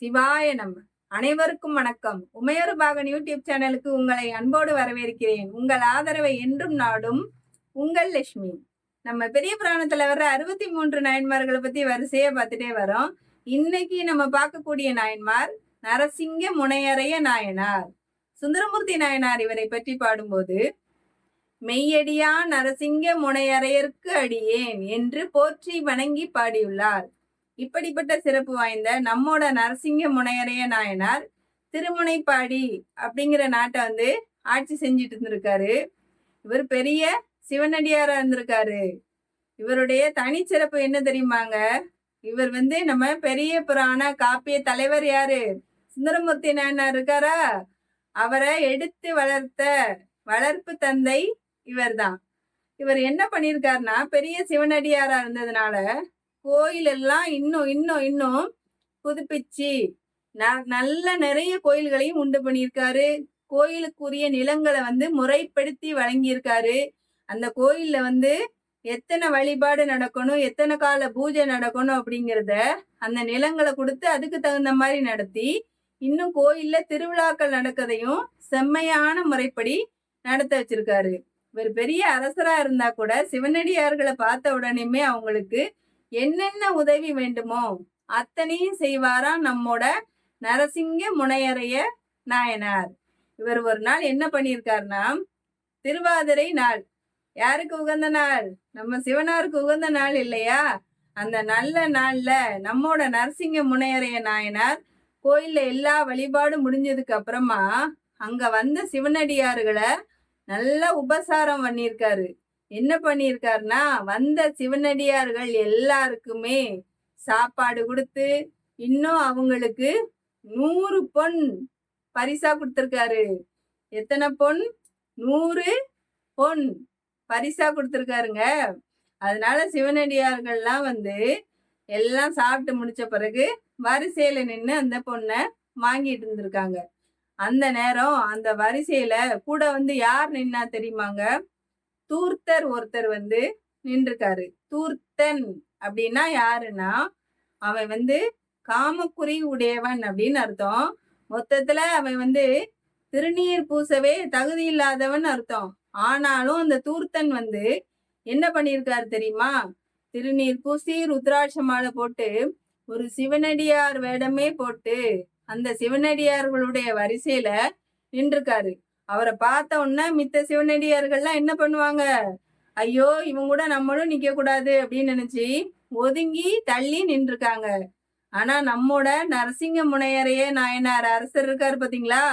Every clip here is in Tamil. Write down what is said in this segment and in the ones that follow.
சிவாய நம்ம அனைவருக்கும் வணக்கம். உமையொரு பாகன் யூடியூப் சேனலுக்கு உங்களை அன்போடு வரவேற்கிறேன். உங்கள் ஆதரவை என்றும் நாடும் உங்கள் லட்சுமி. நம்ம பெரிய புராணத்துல வர்ற அறுபத்தி மூன்று நாயன்மார்களை பத்தி வரிசையா பார்த்துட்டே வரோம். இன்னைக்கு நம்ம பார்க்கக்கூடிய நாயன்மார் நரசிங்க முனையறைய நாயனார். சுந்தரமூர்த்தி நாயனார் இவரை பற்றி பாடும்போது மெய்யடியா நரசிங்க முனையறையர்க்கு அடியேன் என்று போற்றி வணங்கி பாடியுள்ளார். இப்படிப்பட்ட சிறப்பு வாய்ந்த நம்மோட நரசிங்க முனையறைய நாயனார் திருமுனைப்பாடி அப்படிங்கிற நாட்டை வந்து ஆட்சி செஞ்சுட்டு இருந்திருக்காரு. இவர் பெரிய சிவனடியாரா இருந்திருக்காரு. இவருடைய தனிச்சிறப்பு என்ன தெரியுமாங்க? இவர் வந்து நம்ம பெரிய புராண காப்பிய தலைவர் யாரு? சுந்தரமூர்த்தி நாயனார் இருக்காரா? அவரை எடுத்து வளர்த்த வளர்ப்பு தந்தை இவர்தான். இவர் என்ன பண்ணியிருக்காருன்னா பெரிய சிவனடியாரா இருந்ததுனால கோயில் எல்லாம் இன்னும் இன்னும் இன்னும் புதுப்பிச்சு ந- நல்ல நிறைய கோயில்களையும் உண்டு பண்ணியிருக்காரு. கோயிலுக்குரிய நிலங்களை வந்து முறைப்படுத்தி வழங்கியிருக்காரு. அந்த கோயில்ல வந்து எத்தனை வழிபாடு நடக்கணும் எத்தனை கால பூஜை நடக்கணும் அப்படிங்கிறத அந்த நிலங்களை கொடுத்து அதுக்கு தகுந்த மாதிரி நடத்தி இன்னும் கோயில்ல திருவிழாக்கள் நடக்கதையும் செம்மையான முறைப்படி நடத்த வச்சிருக்காரு. இவர் பெரிய அரசரா இருந்தா கூட சிவனடியார்களை பார்த்த உடனேமே அவங்களுக்கு என்னென்ன உதவி வேண்டுமோ அத்தனையும் செய்வாராம் நம்மோட நரசிங்க முனையறைய நாயனார். இவர் ஒரு நாள் என்ன பண்ணியிருக்காருன்னா திருவாதிரை நாள். யாருக்கு உகந்த நாள்? நம்ம சிவனாருக்கு உகந்த நாள் இல்லையா? அந்த நல்ல நாள்ல நம்மோட நரசிங்க முனையறைய நாயனார் கோயில்ல எல்லா வழிபாடும் முடிஞ்சதுக்கு அப்புறமா அங்க வந்த சிவனடியார்களை நல்ல உபசாரம் பண்ணியிருக்காரு. என்ன பண்ணியிருக்காருன்னா வந்த சிவனடியார்கள் எல்லாருக்குமே சாப்பாடு கொடுத்து இன்னும் அவங்களுக்கு நூறு பொன் பரிசா கொடுத்துருக்காரு. எத்தனை பொன்? நூறு பொன் பரிசா கொடுத்துருக்காருங்க. அதனால சிவனடியார்கள்லாம் வந்து எல்லாம் சாப்பிட்டு முடிச்ச பிறகு வரிசையில நின்று அந்த பொண்ணை வாங்கிட்டு இருந்திருக்காங்க. அந்த நேரம் அந்த வரிசையில கூட வந்து யார் நின்னா தெரியுமாங்க? தூர்த்தர் ஒருத்தர் வந்து நின்றுக்காரு தூர்த்தன் அப்படின்னா யாருன்னா அவன் வந்து காமக்குறி உடையவன் அப்படின்னு அர்த்தம். மொத்தத்துல அவன் வந்து திருநீர் பூசவே தகுதி இல்லாதவன் அர்த்தம். ஆனாலும் அந்த தூர்த்தன் வந்து என்ன பண்ணியிருக்காரு தெரியுமா? திருநீர் பூசி ருத்ராட்ச மாலை போட்டு ஒரு சிவனடியார் வேடமே போட்டு அந்த சிவனடியார்களுடைய வரிசையில நின்றுருக்காரு. அவரை பார்த்த உடனே மித்த சிவனடியார்கள்லாம் என்ன பண்ணுவாங்க? ஐயோ இவங்க கூட நம்மளும் நிக்க கூடாது அப்படின்னு நினைச்சு ஒதுங்கி தள்ளி நின்றுருக்காங்க. ஆனா நம்மோட நரசிங்க முனையரையே நாயனார் அரசர் இருக்காரு பாத்தீங்களா?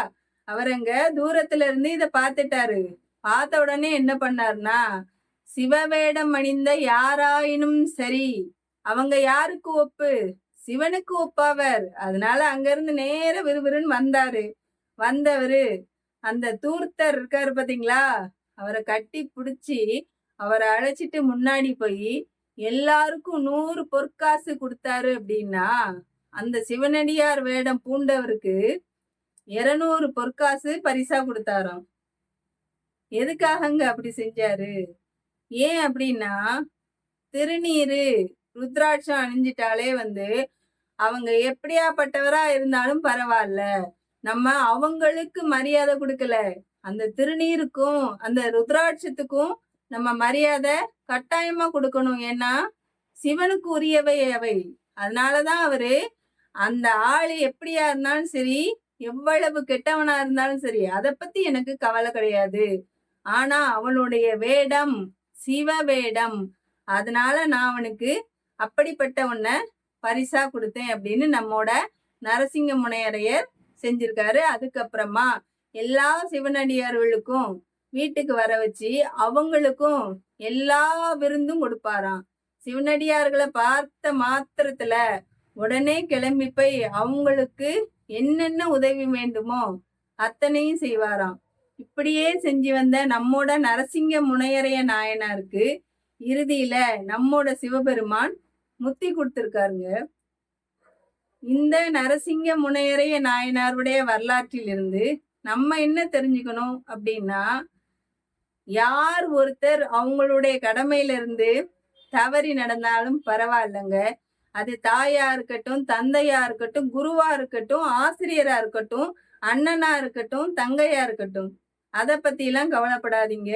அவர் தூரத்துல இருந்து இத பார்த்துட்டாரு. பார்த்த உடனே என்ன பண்ணாருன்னா சிவவேடம் அணிந்த யாராயினும் சரி அவங்க யாருக்கு ஒப்பு? சிவனுக்கு ஒப்பாவர். அதனால அங்க இருந்து நேர விறுவிறுன்னு வந்தாரு. வந்தவரு அந்த தூர்த்தர் இருக்காரு பார்த்தீங்களா அவரை கட்டி பிடிச்சி அவரை அழைச்சிட்டு முன்னாடி போய் எல்லாருக்கும் நூறு பொற்காசு கொடுத்தாரு அப்படின்னா அந்த சிவனடியார் வேடம் பூண்டவருக்கு இருநூறு பொற்காசு பரிசா கொடுத்தாராம். எதுக்காகங்க அப்படி செஞ்சாரு? ஏன் அப்படின்னா திருநீரு ருத்ராட்சம் அணிஞ்சிட்டாலே வந்து அவங்க எப்படியாப்பட்டவரா இருந்தாலும் பரவாயில்ல. நம்ம அவங்களுக்கு மரியாதை கொடுக்கல. அந்த திருநீருக்கும் அந்த ருத்ராட்சத்துக்கும் நம்ம மரியாதை கட்டாயமா கொடுக்கணும். ஏன்னா சிவனுக்கு உரியவை அவை. அதனாலதான் அவரு அந்த ஆளு எப்படியா இருந்தாலும் சரி எவ்வளவு கெட்டவனா இருந்தாலும் சரி அதை பத்தி எனக்கு கவலை கிடையாது. ஆனா அவனுடைய வேடம் சிவ வேடம். அதனால நான் அவனுக்கு அப்படிப்பட்ட ஒன்ன பரிசா கொடுத்தேன் அப்படின்னு நம்மோட நரசிங்க முனையரையர் செஞ்சிருக்காரு. அதுக்கப்புறமா எல்லா சிவனடியார்களுக்கும் வீட்டுக்கு வர வச்சு அவங்களுக்கும் எல்லா விருந்தும் கொடுப்பாராம். சிவனடியார்களை பார்த்த மாத்திரத்துல உடனே கிளம்பி போய் அவங்களுக்கு என்னென்ன உதவி வேண்டுமோ அத்தனையும் செய்வாராம். இப்படியே செஞ்சு வந்த நம்மோட நரசிங்க முனையறைய நாயனாருக்கு இறுதியில நம்மோட சிவபெருமான் முத்தி கொடுத்துருக்காருங்க. இந்த நரசிங்க முனையறைய நாயனாருடைய வரலாற்றிலிருந்து நம்ம என்ன தெரிஞ்சுக்கணும் அப்படின்னா யார் ஒருத்தர் அவங்களுடைய கடமையிலிருந்து தவறி நடந்தாலும் பரவாயில்லைங்க. அது தாயா இருக்கட்டும் தந்தையா இருக்கட்டும் குருவா இருக்கட்டும் ஆசிரியரா இருக்கட்டும் அண்ணனா இருக்கட்டும் தங்கையா இருக்கட்டும். அதை பத்திலாம் கவலைப்படாதீங்க.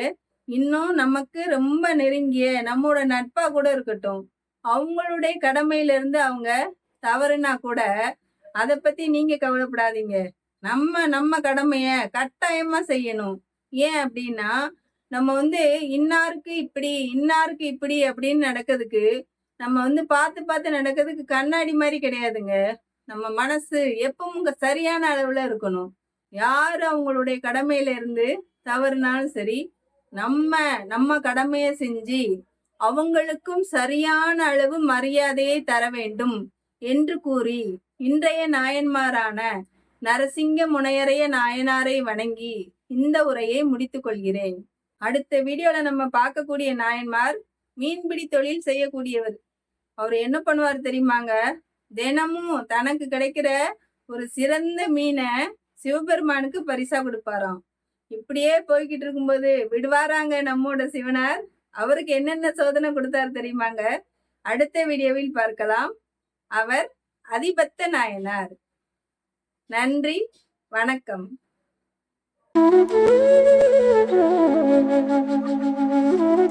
இன்னும் நமக்கு ரொம்ப நெருங்கிய நம்மோட நட்பா கூட இருக்கட்டும். அவங்களுடைய கடமையிலிருந்து அவங்க தவறுனா கூட அதை பத்தி நீங்க கவலைப்படாதீங்க. நம்ம நம்ம கடமைய கட்டாயமா செய்யணும். ஏன் அப்படின்னா நம்ம வந்து இன்னாருக்கு இப்படி இன்னாருக்கு இப்படி அப்படின்னு நடக்கிறதுக்கு நம்ம வந்து பார்த்து பார்த்து நடக்கிறதுக்கு கண்ணாடி மாதிரி கிடையாதுங்க. நம்ம மனசு எப்பவும் சரியான அளவுல இருக்கணும். யார் அவங்களுடைய கடமையில இருந்து தவறுனாலும் சரி நம்ம நம்ம கடமையை செஞ்சு அவங்களுக்கும் சரியான அளவு மரியாதையை தர வேண்டும். என்று கூறி இன்றைய நாயன்மாரான நரசிங்க முனையரைய நாயனாரை வணங்கி இந்த உரையை முடித்துக் கொள்கிறேன். அடுத்த வீடியோல நம்ம பார்க்கக்கூடிய நாயன்மார் மீன்பிடி தொழில் செய்யக்கூடியவர். அவர் என்ன பண்ணுவார் தெரியுமாங்க? தினமும் தனக்கு கிடைக்கிற ஒரு சிறந்த மீனை சிவபெருமானுக்கு பரிசா கொடுப்பாராம். இப்படியே போய்கிட்டு இருக்கும்போது விடுவாராங்க நம்மோட சிவனார். அவருக்கு என்னென்ன சோதனை கொடுத்தாரு தெரியுமாங்க? அடுத்த வீடியோவில் பார்க்கலாம். அவர் அதிபத்த நாயனார் நன்றி வணக்கம்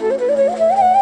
Thank you.